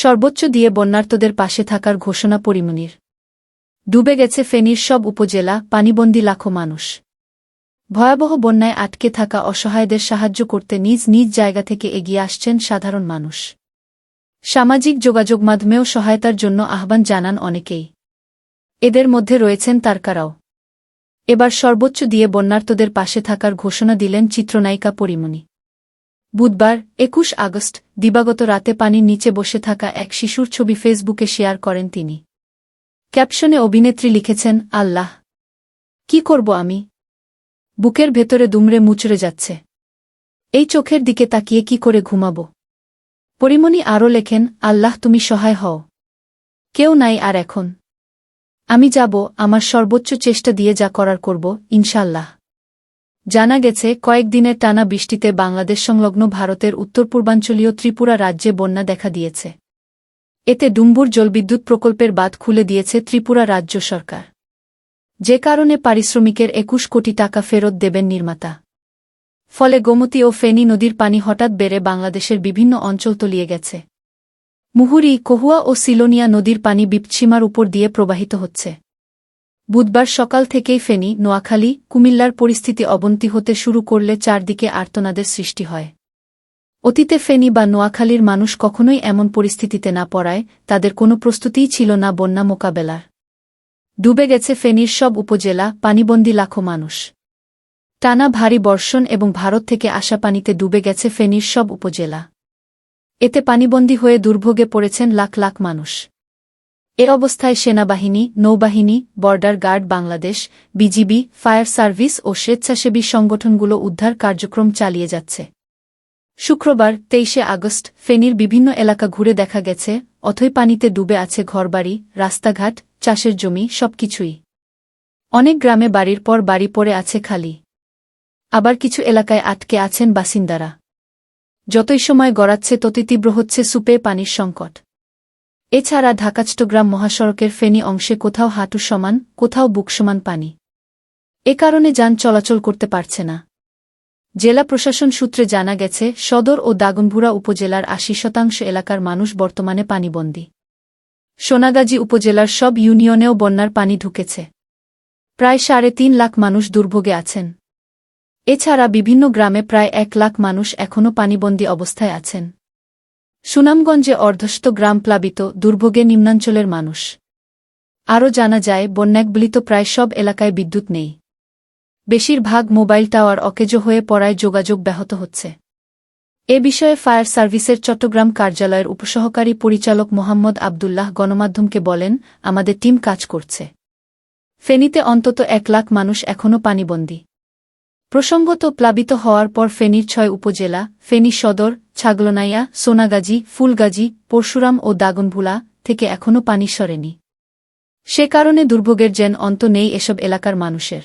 সর্বোচ্চ দিয়ে বন্যার্তদের পাশে থাকার ঘোষণা পরিমনির। ডুবে গেছে ফেনীর সব উপজেলা, পানিবন্দী লাখো মানুষ। ভয়াবহ বন্যায় আটকে থাকা অসহায়দের সাহায্য করতে নিজ নিজ জায়গা থেকে এগিয়ে আসছেন সাধারণ মানুষ। সামাজিক যোগাযোগ মাধ্যমেও সহায়তার জন্য আহ্বান জানান অনেকেই। এদের মধ্যে রয়েছেন তারকারাও। এবার সর্বোচ্চ দিয়ে বন্যার্তদের পাশে থাকার ঘোষণা দিলেন চিত্রনায়িকা পরিমণি বুধবার, একুশ আগস্ট, দিবাগত রাতে পানির নিচে বসে থাকা এক শিশুর ছবি ফেসবুকে শেয়ার করেন তিনি। ক্যাপশনে অভিনেত্রী লিখেছেন, আল্লাহ, কি করব আমি? বুকের ভেতরে দুমড়ে মুচড়ে যাচ্ছে। এই চোখের দিকে তাকিয়ে কি করে ঘুমাব? পরিমণি আরও লেখেন, আল্লাহ, তুমি সহায় হও। কেউ নাই আর এখন। আমি যাব, আমার সর্বোচ্চ চেষ্টা দিয়ে যা করার করব ইনশাল্লাহ জানা গেছে কয়েকদিনের টানা বৃষ্টিতে বাংলাদেশ সংলগ্ন ভারতের উত্তর পূর্বাঞ্চলীয় ত্রিপুরা রাজ্যে বন্যা দেখা দিয়েছে। এতে ডুম্বুর জলবিদ্যুৎ প্রকল্পের বাদ খুলে দিয়েছে ত্রিপুরা রাজ্য সরকার। যে কারণে পারিশ্রমিকের একুশ কোটি টাকা ফেরত দেবেন নির্মাতা। ফলে গোমতী ও ফেনী নদীর পানি হঠাৎ বেড়ে বাংলাদেশের বিভিন্ন অঞ্চল তলিয়ে গেছে। মুহুরি, কহুয়া ও সিলোনিয়া নদীর পানি বিপসীমার উপর দিয়ে প্রবাহিত হচ্ছে। বুধবার সকাল থেকেই ফেনী, নোয়াখালী, কুমিল্লার পরিস্থিতি অবনতি হতে শুরু করলে চারদিকে আর্তনাদের সৃষ্টি হয়। অতীতে ফেনী বা নোয়াখালীর মানুষ কখনোই এমন পরিস্থিতিতে না পড়ায়, তাদের কোনো প্রস্তুতিই ছিল না বন্যা মোকাবেলার। ডুবে গেছে ফেনীর সব উপজেলা, পানিবন্দী লাখো মানুষ। টানা ভারী বর্ষণ এবং ভারত থেকে আসা পানিতে ডুবে গেছে ফেনীর সব উপজেলা। এতে পানিবন্দী হয়ে দুর্ভোগে পড়েছেন লাখ লাখ মানুষ। এ অবস্থায় সেনাবাহিনী, নৌবাহিনী, border guard Bangladesh, BGB, fire service ও স্বেচ্ছাসেবী সংগঠনগুলো উদ্ধার কার্যক্রম চালিয়ে যাচ্ছে। শুক্রবার, তেইশে আগস্ট, ফেনীর বিভিন্ন এলাকা ঘুরে দেখা গেছে, অথই পানিতে ডুবে আছে ঘরবাড়ি, রাস্তাঘাট, চাষের জমি, সবকিছুই। অনেক গ্রামে বাড়ির পর বাড়ি পড়ে আছে খালি। আবার কিছু এলাকায় আটকে আছেন বাসিন্দারা। যতই সময় গড়াচ্ছে, ততই তীব্র হচ্ছে সুপে পানির সংকট। এছাড়া ঢাকাচট্টগ্রাম মহাসড়কের ফেনী অংশে কোথাও হাঁটু সমান, কোথাও বুক সমান পানি। এ কারণে যান চলাচল করতে পারছে না। জেলা প্রশাসন সূত্রে জানা গেছে, সদর ও দাগনভুড়া উপজেলার আশি শতাংশ এলাকার মানুষ বর্তমানে পানিবন্দী। সোনাগাজী উপজেলার সব ইউনিয়নেও বন্যার পানি ঢুকেছে। প্রায় সাড়ে তিন লাখ মানুষ দুর্ভোগে আছেন। এছাড়া বিভিন্ন গ্রামে প্রায় এক লাখ মানুষ এখনও পানিবন্দী অবস্থায় আছেন। সুনামগঞ্জে অর্ধস্ত গ্রাম প্লাবিত দুর্ভোগে নিম্নাঞ্চলের মানুষ। আরও জানা যায়, বন্যাকবলিত প্রায় সব এলাকায় বিদ্যুৎ নেই। বেশিরভাগ মোবাইল টাওয়ার অকেজো হয়ে পড়ায় যোগাযোগ ব্যাহত হচ্ছে। এ বিষয়ে ফায়ার সার্ভিসের চট্টগ্রাম কার্যালয়ের উপসহকারী পরিচালক মোহাম্মদ আবদুল্লাহ গণমাধ্যমকে বলেন, আমাদের টিম কাজ করছে। ফেনীতে অন্তত এক লাখ মানুষ এখনও পানিবন্দী। প্রসঙ্গত প্লাবিত হওয়ার পর ফেনীর ছয় উপজেলা, ফেনী সদর, ছাগলনাইয়া, সোনাগাজী, ফুলগাজী, পরশুরাম ও দাগনভুলা থেকে এখনও পানি সরেনি। সে কারণে দুর্ভোগের যেন অন্ত নেই এসব এলাকার মানুষের।